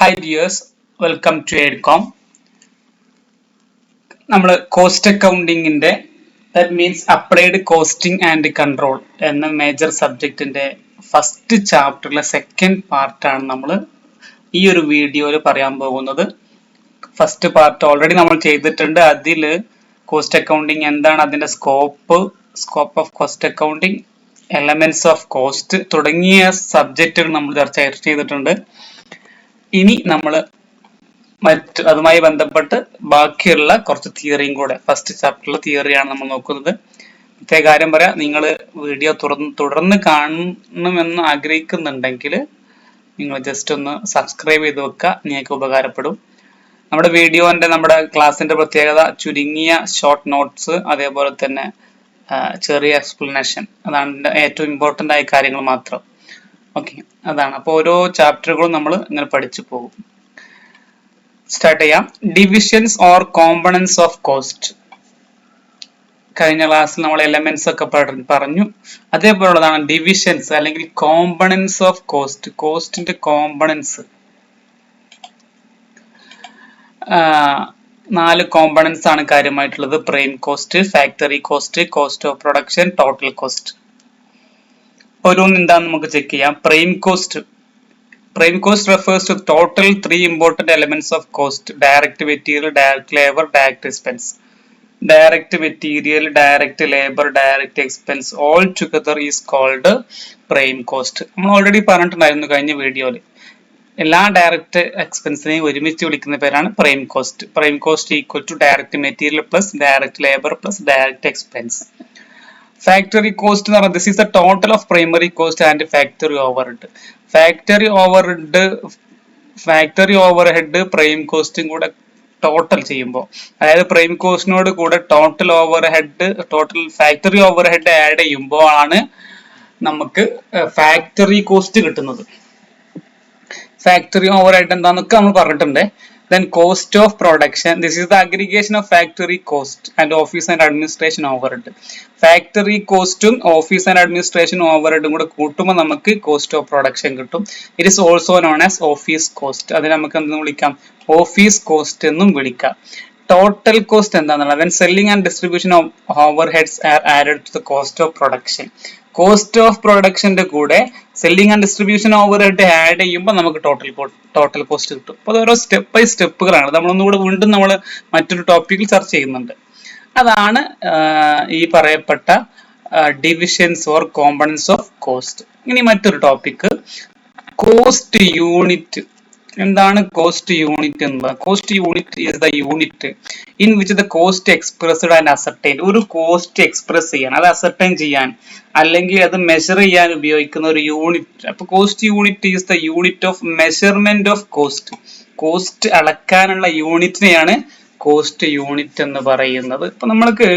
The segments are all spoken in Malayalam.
Hi dears welcome to Edcom നമ്മൾ cost അക്കൗണ്ടിങ്ങിന്റെ that means applied costing and control എന്ന മേജർ സബ്ജക്റ്റിന്റെ ഫസ്റ്റ് ചാപ്റ്ററിലെ സെക്കൻഡ് പാർട്ടാണ് നമ്മൾ ഈ ഒരു വീഡിയോയിൽ പറയാൻ പോകുന്നത്. ഫസ്റ്റ് പാർട്ട് ഓൾറെഡി നമ്മൾ ചെയ്തിട്ടുണ്ട്. അതിൽ കോസ്റ്റ് അക്കൗണ്ടിങ് എന്താണ് അതിന്റെ scope scope of cost accounting elements of cost തുടങ്ങിയ സബ്ജക്റ്റുകൾ നമ്മൾ ചർച്ച ചെയ്തിട്ടുണ്ട്. ഇനി നമ്മൾ മറ്റ് അതുമായി ബന്ധപ്പെട്ട് ബാക്കിയുള്ള കുറച്ച് തിയറിയും കൂടെ. ഫസ്റ്റ് ചാപ്റ്ററിലെ തിയറിയാണ് നമ്മൾ നോക്കുന്നത്. പ്രത്യേക കാര്യം പറയാം നിങ്ങൾ വീഡിയോ തുറന്ന് തുടർന്ന് കാണണമെന്ന് ആഗ്രഹിക്കുന്നുണ്ടെങ്കിൽ നിങ്ങൾ ജസ്റ്റ് ഒന്ന് സബ്സ്ക്രൈബ് ചെയ്ത് വെക്കുക. നിങ്ങൾക്ക് ഉപകാരപ്പെടും. നമ്മുടെ വീഡിയോന്റെ നമ്മുടെ ക്ലാസ്സിന്റെ പ്രത്യേകത ചുരുങ്ങിയ ഷോർട്ട് നോട്ട്സ് അതേപോലെ തന്നെ ചെറിയ എക്സ്പ്ലനേഷൻ അതാണ് ഏറ്റവും ഇമ്പോർട്ടന്റ് ആയ കാര്യങ്ങൾ മാത്രം. ഓക്കെ അതാണ്. അപ്പോൾ ഓരോ ചാപ്റ്ററുകളും നമ്മൾ ഇങ്ങനെ പഠിച്ചു പോകും. സ്റ്റാർട്ട് ചെയ്യാം. Divisions or components of cost കഴിഞ്ഞ ക്ലാസ്സിൽ നമ്മൾ എലമെന്റ്സ് ഒക്കെ പറഞ്ഞു. അതേപോലുള്ളതാണ് ഡിവിഷൻസ് അല്ലെങ്കിൽ കോമ്പണൻസ് ഓഫ് കോസ്റ്റ് കോസ്റ്റിന്റെ കോമ്പണൻസ് നാല് കോമ്പണൻസ് ആണ് കാര്യമായിട്ടുള്ളത്. Prime cost factory cost cost of production total cost ഓരോന്ന് എന്താന്ന് നമുക്ക് ചെക്ക് ചെയ്യാം. Prime cost prime cost refers to total three important elements of cost direct material direct labour direct expense direct material direct labour direct expense all together is called prime cost നമ്മൾ ഓൾറെഡി പറഞ്ഞിട്ടുണ്ടായിരുന്നു കഴിഞ്ഞ വീഡിയോയിൽ എല്ലാ ഡയറക്റ്റ് എക്സ്പെൻസിനെയും ഒരുമിച്ച് വിളിക്കുന്ന പേരാണ് prime cost prime cost equal to direct material plus direct labour plus direct expense factory cost എന്ന് പറയുന്നത് this is the total of primary cost and factory overhead factory overhead factory overhead prime കോസ്റ്റും കൂടെ ടോട്ടൽ ചെയ്യുമ്പോൾ അതായത് പ്രൈം കോസ്റ്റിനോട് കൂടെ total overhead total factory overhead add ചെയ്യുമ്പോൾ ആണ് നമുക്ക് ഫാക്ടറി കോസ്റ്റ് കിട്ടുന്നത്. ഫാക്ടറി ഓവർ ഹെഡ് എന്താന്നൊക്കെ നമ്മൾ പറഞ്ഞിട്ടുണ്ട്. Cost of production this is the aggregation of factory cost and office and administration overhead factory കോസ്റ്റും ഓഫീസ് ആൻഡ് അഡ്മിനിസ്ട്രേഷൻ ഓവർ ഹെഡും കൂടെ കൂട്ടുമ്പോൾ നമുക്ക് കോസ്റ്റ് ഓഫ് പ്രൊഡക്ഷൻ കിട്ടും. It is also known as office cost അതിനെ നമുക്ക് എന്തെന്ന് വിളിക്കാം? ഓഫീസ് കോസ്റ്റ് എന്നും വിളിക്കാം. ടോട്ടൽ കോസ്റ്റ് എന്താണെന്നുള്ളത് when selling and distribution of overheads are added to the cost of production cost of പ്രൊഡക്ഷന്റെ കൂടെ selling and distribution overhead add ചെയ്യുമ്പോൾ നമുക്ക് ടോട്ടൽ ടോട്ടൽ കോസ്റ്റ് കിട്ടും. അപ്പോൾ ഓരോ സ്റ്റെപ്പ് ബൈ സ്റ്റെപ്പുകളാണ് നമ്മളൊന്നുകൂടെ വീണ്ടും നമ്മൾ മറ്റൊരു ടോപ്പിക്കിൽ ചർച്ച ചെയ്യുന്നുണ്ട്. അതാണ് ഈ പറയപ്പെട്ട divisions or components of cost ഇനി മറ്റൊരു ടോപ്പിക്ക് കോസ്റ്റ് യൂണിറ്റ് എന്താണ് കോസ്റ്റ് യൂണിറ്റ് എന്ന് cost unit is the unit in which the cost expressed and ascertain ഒരു കോസ്റ്റ് എക്സ്പ്രസ് ചെയ്യാൻ അത് അസർട്ടൈൻ ചെയ്യാൻ അല്ലെങ്കിൽ അത് മെഷർ ചെയ്യാൻ ഉപയോഗിക്കുന്ന ഒരു യൂണിറ്റ് അപ്പൊ cost unit is the unit of measurement of cost cost അളക്കാനുള്ള യൂണിറ്റിനെയാണ് കോസ്റ്റ് യൂണിറ്റ് എന്ന് പറയുന്നത്. ഇപ്പൊ നമ്മൾക്ക്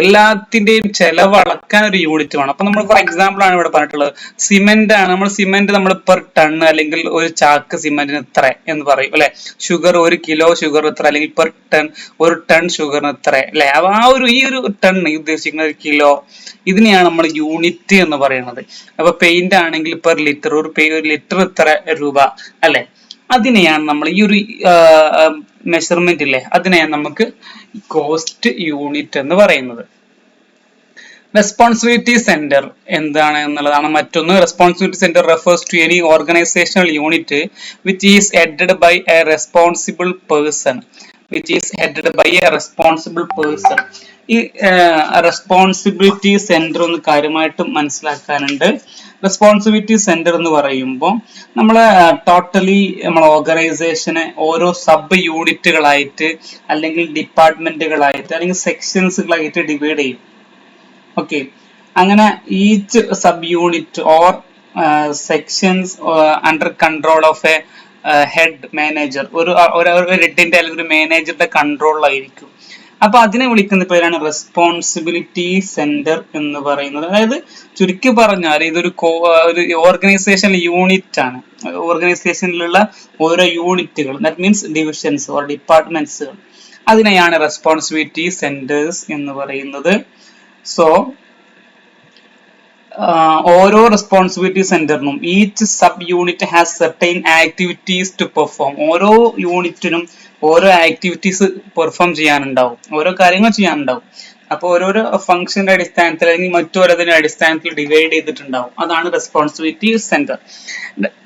എല്ലാത്തിന്റെയും ചെലവ് അളക്കാൻ ഒരു യൂണിറ്റ് വേണം. അപ്പൊ നമ്മൾ ഫോർ എക്സാമ്പിൾ ആണ് ഇവിടെ പറഞ്ഞിട്ടുള്ളത്. സിമെന്റ് ആണ്. നമ്മൾ സിമെന്റ് നമ്മൾ പെർ ടൺ അല്ലെങ്കിൽ ഒരു ചാക്ക് സിമെന്റിന് ഇത്ര എന്ന് പറയും അല്ലെ? ഷുഗർ ഒരു കിലോ ഷുഗർ ഇത്ര അല്ലെങ്കിൽ പെർ ടൺ ഒരു ടൺ ഷുഗറിന് ഇത്ര അല്ലെ? ആ ഒരു ഈ ഒരു ടൺ ഉദ്ദേശിക്കുന്ന ഒരു കിലോ ഇതിനെയാണ് നമ്മൾ യൂണിറ്റ് എന്ന് പറയുന്നത്. അപ്പൊ പെയിന്റ് ആണെങ്കിൽ പെർ ലിറ്റർ ഒരു ലിറ്റർ ഇത്ര രൂപ അല്ലെ? അതിനെയാണ് നമ്മൾ ഈ ഒരു മെഷർമെന്റ് ഇല്ലേ? അതിനെയാണ് നമുക്ക് കോസ്റ്റ് യൂണിറ്റ് എന്ന് പറയുന്നത്. റെസ്പോൺസിബിലിറ്റി സെന്റർ എന്താണ് എന്നുള്ളതാണ് മറ്റൊന്ന്. Responsibility centre refers to any organisational unit which is headed by a responsible person which is headed by a responsible person ഈ റെസ്പോൺസിബിലിറ്റി സെന്റർ ഒന്ന് കാര്യമായിട്ട് മനസ്സിലാക്കാനുണ്ട്. റെസ്പോൺസിബിലിറ്റി സെന്റർ എന്ന് പറയുമ്പോൾ നമ്മൾ ടോട്ടലി നമ്മൾ ഓർഗനൈസേഷനെ ഓരോ സബ് യൂണിറ്റുകളായിട്ട് അല്ലെങ്കിൽ ഡിപ്പാർട്ട്മെന്റുകളായിട്ട് അല്ലെങ്കിൽ സെക്ഷൻസുകളായിട്ട് ഡിവൈഡ് ചെയ്യും. ഓക്കെ അങ്ങനെ each sub unit or sections under control of a head manager ഒരു ഒരു ഹെഡിന്റെ അല്ലെങ്കിൽ ഒരു മാനേജറുടെ കൺട്രോളിലായിരിക്കും അപ്പൊ അതിനെ വിളിക്കുന്ന പേരാണ് റെസ്പോൺസിബിലിറ്റി സെന്റർ എന്ന് പറയുന്നത്. അതായത് ചുരുക്കി പറഞ്ഞാൽ ഇതൊരു ഒരു ഓർഗനൈസേഷൻ യൂണിറ്റ് ആണ്. ഓർഗനൈസേഷനിലുള്ള ഓരോ യൂണിറ്റുകൾ ദാറ്റ് മീൻസ് ഡിവിഷൻസ് ഓർ ഡിപ്പാർട്ട്മെന്റ്സുകൾ അതിനെയാണ് റെസ്പോൺസിബിലിറ്റി സെന്റേഴ്സ് എന്ന് പറയുന്നത്. സോ ഓരോ responsibility സെന്ററിനും each sub unit has certain activities to perform ഓരോ യൂണിറ്റിനും ഓരോ ആക്ടിവിറ്റീസ് പെർഫോം ചെയ്യാനുണ്ടാവും. ഓരോ കാര്യങ്ങൾ ചെയ്യാനുണ്ടാവും. അപ്പോൾ ഓരോരോ ഫംഗ്ഷന്റെ അടിസ്ഥാനത്തിൽ അല്ലെങ്കിൽ മറ്റോരോതിന്റെ അടിസ്ഥാനത്തിൽ ഡിവൈഡ് ചെയ്തിട്ടുണ്ടാവും. അതാണ് responsibility centre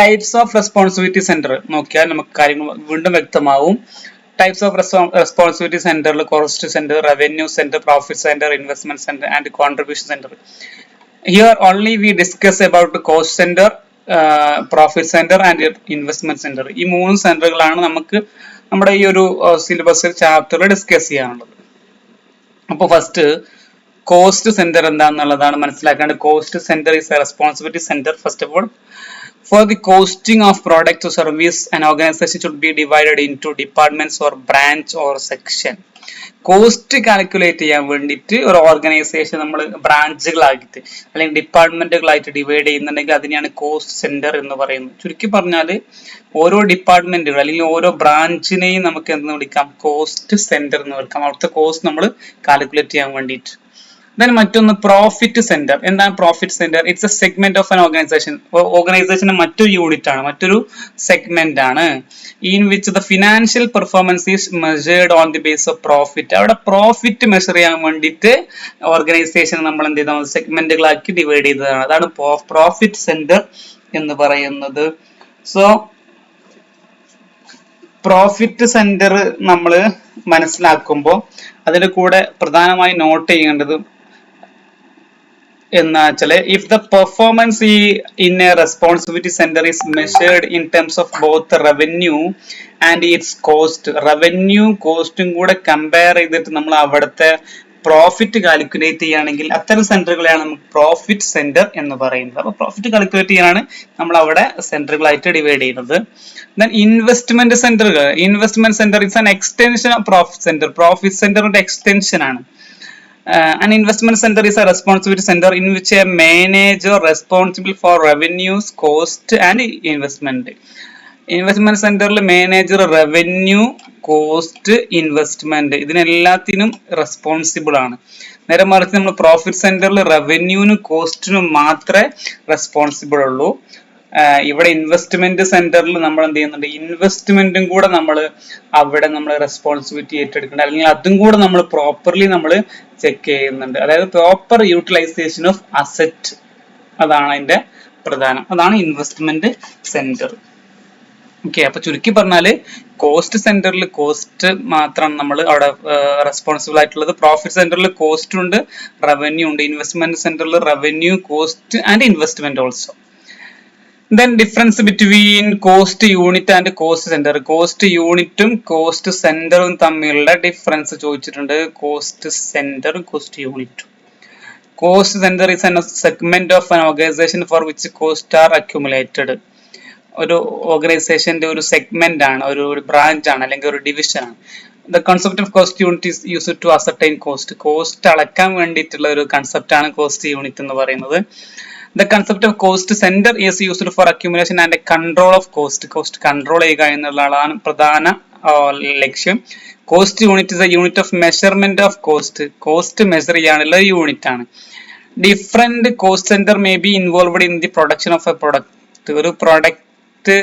types of responsibility centre നോക്കിയാൽ നമുക്ക് കാര്യങ്ങൾ വീണ്ടും വ്യക്തമാവും. ടൈപ്സ് ഓഫ് റെസ്പോൺസിബിലിറ്റി സെന്ററിൽ cost centre revenue centre profit centre investment centre and contribution centre here only we discuss about cost centre profit centre and investment centre ഈ മൂന്ന് സെന്ററുകളാണ് നമുക്ക് നമ്മുടെ ഈ ഒരു സിലബസിൽ ചാപ്റ്ററിൽ ഡിസ്കസ് ചെയ്യാനുള്ളത്. അപ്പോൾ ഫസ്റ്റ് കോസ്റ്റ് സെന്റർ എന്താണെന്നുള്ളതാണ് മനസ്സിലാക്കേണ്ടത്. Cost centre is a responsibility centre first of all For the costing of product or service, an organization should be divided into departments or branch or section. Cost calculate ചെയ്യാൻ വേണ്ടിയിട്ട് ഒരു ഓർഗനൈസേഷൻ നമ്മൾ ബ്രാഞ്ചുകളാക്കിയിട്ട് അല്ലെങ്കിൽ ഡിപ്പാർട്ട്മെന്റുകളായിട്ട് ഡിവൈഡ് ചെയ്യുന്നുണ്ടെങ്കിൽ അതിനെയാണ് കോസ്റ്റ് സെന്റർ എന്ന് പറയുന്നത്. ചുരുക്കി പറഞ്ഞാൽ ഓരോ ഡിപ്പാർട്ട്മെന്റുകൾ അല്ലെങ്കിൽ ഓരോ ബ്രാഞ്ചിനെയും നമുക്ക് എന്ന് വിളിക്കാം? കോസ്റ്റ് സെന്റർ എന്ന് വിളിക്കാം. അവിടുത്തെ കോസ്റ്റ് നമ്മൾ കാൽക്കുലേറ്റ് ചെയ്യാൻ വേണ്ടിയിട്ട്. ദെൻ മറ്റൊന്ന് പ്രോഫിറ്റ് സെന്റർ എന്താണ് profit centre it's a segment of an organisation ഓർഗനൈസേഷന്റെ മറ്റൊരു യൂണിറ്റ് ആണ് മറ്റൊരു സെഗ്മെന്റ് ആണ്. In which the financial performance is measured on the base of profit അവിടെ പ്രോഫിറ്റ് മെഷർ ചെയ്യാൻ വേണ്ടിയിട്ട് ഓർഗനൈസേഷൻ നമ്മൾ എന്ത് ചെയ്താൽ സെഗ്മെന്റുകളാക്കി ഡിവൈഡ് ചെയ്തതാണ്. അതാണ് പ്രോഫിറ്റ് സെന്റർ എന്ന് പറയുന്നത്. സോ പ്രോഫിറ്റ് സെന്റർ നമ്മൾ മനസ്സിലാക്കുമ്പോൾ അതിന്റെ കൂടെ പ്രധാനമായി നോട്ട് ചെയ്യേണ്ടത് എന്ന് വെച്ചാൽ ഇഫ് ദ പെർഫോമൻസ് ഈ in a responsibility centre is measured in terms of both revenue and its cost revenue കോസ്റ്റും കൂടെ കമ്പയർ ചെയ്തിട്ട് നമ്മൾ അവിടുത്തെ പ്രോഫിറ്റ് കാൽക്കുലേറ്റ് ചെയ്യുകയാണെങ്കിൽ അത്തരം സെന്ററുകളെയാണ് നമുക്ക് പ്രോഫിറ്റ് സെന്റർ എന്ന് പറയുന്നത്. അപ്പൊ പ്രോഫിറ്റ് കാൽക്കുലേറ്റ് ചെയ്യാനാണ് നമ്മൾ അവിടെ സെന്ററുകളായിട്ട് ഡിവൈഡ് ചെയ്യുന്നത്. ദെൻ ഇൻവെസ്റ്റ്മെന്റ് സെന്ററുകൾ investment centre it's an extension of profit centre profit സെന്ററിന്റെ എക്സ്റ്റൻഷൻ ആണ്. Uh, an investment center is a responsibility center in which a manager responsible for revenues cost and investment. ഇൻവെസ്റ്റ്മെന്റ് സെന്ററിൽ മാനേജർ റവന്യൂ കോസ്റ്റ് ഇൻവെസ്റ്റ്മെന്റ് ഇതിനെല്ലാത്തിനും റെസ്പോൺസിബിൾ ആണ്. നേരെ മറിച്ച് നമ്മൾ പ്രോഫിറ്റ് സെന്ററിൽ റവന്യൂവിനും കോസ്റ്റിനും മാത്രമേ റെസ്പോൺസിബിൾ ഉള്ളൂ. ഇവിടെ ഇൻവെസ്റ്റ്മെന്റ് സെന്ററിൽ നമ്മൾ എന്ത് ചെയ്യുന്നുണ്ട് ഇൻവെസ്റ്റ്മെന്റും കൂടെ നമ്മൾ അവിടെ നമ്മൾ റെസ്പോൺസിബിലിറ്റി ഏറ്റെടുക്കുന്നുണ്ട്. അല്ലെങ്കിൽ അതും കൂടെ നമ്മൾ പ്രോപ്പർലി നമ്മൾ ചെക്ക് ചെയ്യുന്നുണ്ട്. അതായത് പ്രോപ്പർ യൂട്ടിലൈസേഷൻ ഓഫ് അസറ്റ് അതാണ് അതിന്റെ പ്രധാനം. അതാണ് ഇൻവെസ്റ്റ്മെന്റ് സെന്റർ ഓക്കെ അപ്പൊ ചുരുക്കി പറഞ്ഞാൽ കോസ്റ്റ് സെന്ററിൽ കോസ്റ്റ് മാത്രമാണ് നമ്മൾ അവിടെ റെസ്പോൺസിബിൾ ആയിട്ടുള്ളത് പ്രോഫിറ്റ് സെന്ററിൽ കോസ്റ്റ് ഉണ്ട് റവന്യൂ ഉണ്ട്. ഇൻവെസ്റ്റ്മെന്റ് സെന്ററിൽ revenue cost and investment also then difference between cost unit and cost centre cost യൂണിറ്റും കോസ്റ്റ് സെന്ററും തമ്മിലുള്ള ഡിഫറൻസ് ചോദിച്ചിട്ടുണ്ട്. കോസ്റ്റ് സെന്ററും കോസ്റ്റ് യൂണിറ്റും cost centre is an segment of an organisation for which cost are accumulated ഒരു ഓർഗനൈസേഷന്റെ ഒരു സെഗ്മെന്റ് ആണ് ഒരു ഒരു ബ്രാഞ്ച് ആണ് അല്ലെങ്കിൽ ഒരു ഡിവിഷൻ ആണ്. The concept of cost unit is use to ascertain cost cost അളക്കാൻ വേണ്ടിയിട്ടുള്ള ഒരു കൺസെപ്റ്റ് ആണ് കോസ്റ്റ് യൂണിറ്റ് എന്ന് പറയുന്നത്. The concept of cost centre is used for accumulation and control of cost cost control ചെയ്യുക എന്നുള്ളതാണ് പ്രധാന ലക്ഷ്യം. Cost unit is a unit of measurement of cost cost measure ചെയ്യാനുള്ള യൂണിറ്റ് ആണ്. Different cost centre may be involved in the production of a product ഒരു പ്രൊഡക്റ്റ്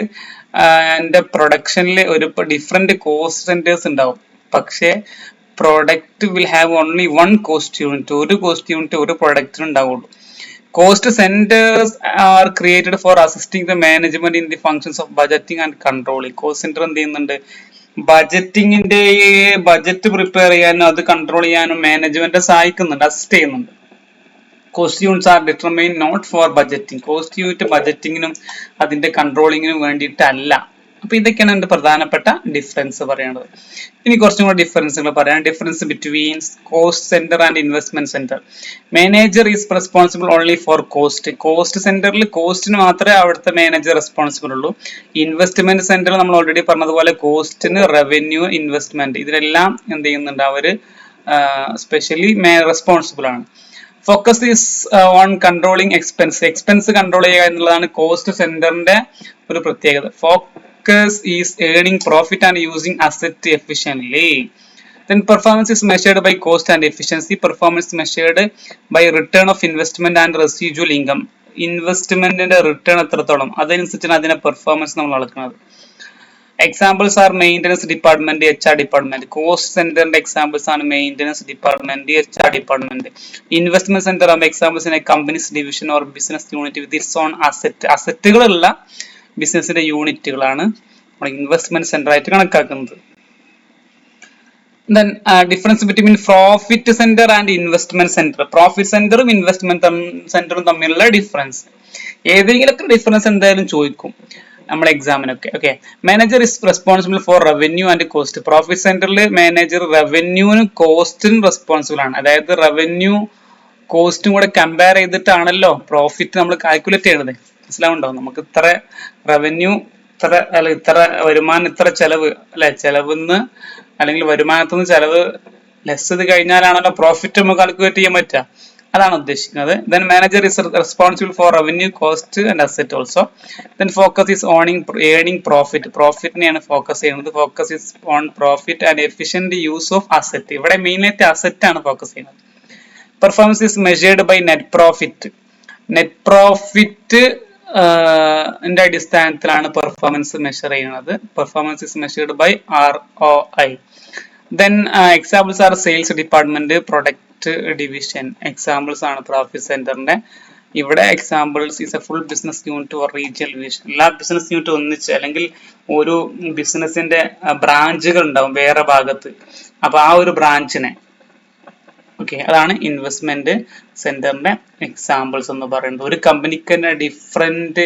എന്റെ പ്രൊഡക്ഷനിൽ ഒരു ഡിഫറെന്റ് കോസ്റ്റ് സെന്റേഴ്സ് ഉണ്ടാവും. പക്ഷേ product will have only one cost unit ഒരു കോസ്റ്റ് യൂണിറ്റ് ഒരു പ്രൊഡക്റ്റിന് ഉണ്ടാവുള്ളൂ. Cost centres are created for assisting the management in the functions of budgeting and controlling cost centre എന്ത് ചെയ്യുന്നുണ്ട്? ബജറ്റിംഗിന്റെ ബജറ്റ് പ്രിപ്പയർ ചെയ്യാനും അത് കൺട്രോൾ ചെയ്യാനും മാനേജ്മെന്റ് സഹായിക്കുന്നുണ്ട് അസിസ്റ്റ് ചെയ്യുന്നുണ്ട്. Cost units are determine not for budgeting cost unit അതിന്റെ കൺട്രോളിങ്ങിനും വേണ്ടിയിട്ടല്ല. അപ്പൊ ഇതൊക്കെയാണ് എന്റെ പ്രധാനപ്പെട്ട ഡിഫറൻസ് പറയുന്നത് ഇനി കുറച്ചും കൂടെ ഡിഫറൻസുകൾ പറയാം. Difference between cost centre and investment centre manager is responsible only for cost cost സെന്ററിൽ കോസ്റ്റിന് മാത്രമേ അവിടുത്തെ മാനേജർ റെസ്പോൺസിബിൾ ഉള്ളൂ. ഇൻവെസ്റ്റ്മെന്റ് സെന്ററിൽ നമ്മൾ ഓൾറെഡി പറഞ്ഞതുപോലെ കോസ്റ്റിന് റവന്യൂ ഇൻവെസ്റ്റ്മെന്റ് ഇതിലെല്ലാം എന്ത് ചെയ്യുന്നുണ്ട്? അവർ സ്പെഷ്യലി റെസ്പോൺസിബിൾ ആണ്. Focus is on controlling expense expense control ചെയ്യുക എന്നുള്ളതാണ് കോസ്റ്റ് സെന്ററിന്റെ ഒരു പ്രത്യേകത. Focus is earning profit and using asset efficiently. then performance is measured by cost and efficiency. Performance measured by return of investment and residual income. ഇൻവെസ്റ്റ്മെന്റിന്റെ റിട്ടേൺ എത്രത്തോളം? അതനുസരിച്ചാണ് അതിന്റെ പെർഫോമൻസ് നമ്മൾ അളക്കുന്നത്. Examples are maintenance department H R department cost സെന്ററിന്റെ എക്സാമ്പിൾസ് ആണ് maintenance department H R department investment centre ആകുമ്പോൾ examples companies division or business unit with its own asset അസറ്റുകളുള്ള ബിസിനസിന്റെ യൂണിറ്റുകളാണ് നമ്മൾ ഇൻവെസ്റ്റ്മെന്റ് സെന്റർ ആയിട്ട് കണക്കാക്കുന്നത്. Then difference between profit centre and investment centre profit സെന്ററും ഇൻവെസ്റ്റ്മെന്റ് സെന്ററും തമ്മിലുള്ള ഡിഫറൻസ് ഏതെങ്കിലുമൊക്കെ ഡിഫറൻസ് എന്തായാലും ചോദിക്കും നമ്മുടെ എക്സാമിനൊക്കെ okay manager is responsible for revenue and cost profit സെന്ററിൽ മാനേജർ റവന്യൂവിനും കോസ്റ്റിനും റെസ്പോൺസിബിൾ ആണ്. അതായത് റവന്യൂ കോസ്റ്റും കൂടെ കമ്പയർ ചെയ്തിട്ടാണല്ലോ പ്രോഫിറ്റ് നമ്മൾ കാൽക്കുലേറ്റ് ചെയ്യുന്നത് മനസ്സിലാവുണ്ടോ നമുക്ക് ഇത്ര റവന്യൂ ഇത്ര അല്ല ഇത്ര വരുമാനം ഇത്ര ചെലവ് അല്ലെ? ചെലവിന്ന് അല്ലെങ്കിൽ വരുമാനത്തു നിന്ന് ചെലവ് ലെസ് ഇത് കഴിഞ്ഞാലാണല്ലോ പ്രോഫിറ്റ് നമുക്ക് കാൽക്കുലേറ്റ് ചെയ്യാൻ പറ്റുക. അതാണ് ഉദ്ദേശിക്കുന്നത്. Then manager is responsible for revenue cost and asset also then focus is owning earning profit പ്രോഫിറ്റിനെയാണ് focus ചെയ്യുന്നത്. Focus is on profit and efficient use of asset ഇവിടെ മെയിനായിട്ട് അസറ്റ് ആണ് ഫോക്കസ് ചെയ്യുന്നത്. Performance is measured by net profit net profit ന്റെ അടിസ്ഥാനത്തിലാണ് പെർഫോമൻസ് മെഷർ ചെയ്യുന്നത്. Performance is measured by R O I then examples are sales department product division examples ആണ് പ്രോഫിറ്റ് സെന്ററിന്റെ ഇവിടെ examples is a full business unit or regional division എല്ലാ ബിസിനസ് യൂണിറ്റ് ഒന്നിച്ച് അല്ലെങ്കിൽ ഒരു ബിസിനസിന്റെ ബ്രാഞ്ചുകൾ ഉണ്ടാവും വേറെ ഭാഗത്ത്. അപ്പൊ ആ ഒരു ബ്രാഞ്ചിനെ ഓക്കെ അതാണ് ഇൻവെസ്റ്റ്മെന്റ് സെന്ററിന്റെ എക്സാമ്പിൾസ് എന്ന് പറയുന്നത്. ഒരു കമ്പനിക്ക് തന്നെ ഡിഫറെന്റ്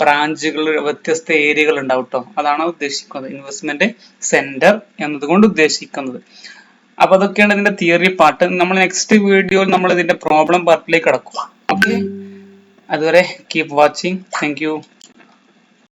ബ്രാഞ്ചുകൾ വ്യത്യസ്ത ഏരിയകൾ ഉണ്ടാവും കേട്ടോ അതാണ് ഉദ്ദേശിക്കുന്നത് ഇൻവെസ്റ്റ്മെന്റ് സെന്റർ എന്നതുകൊണ്ട് ഉദ്ദേശിക്കുന്നത്. അപ്പൊ അതൊക്കെയാണ് ഇതിന്റെ തിയറി പാർട്ട് നമ്മൾ നെക്സ്റ്റ് വീഡിയോയിൽ നമ്മൾ ഇതിന്റെ പ്രോബ്ലം പാർട്ടിലേക്ക് കടക്കും. ഓക്കെ അതുവരെ കീപ് വാച്ചിങ് താങ്ക്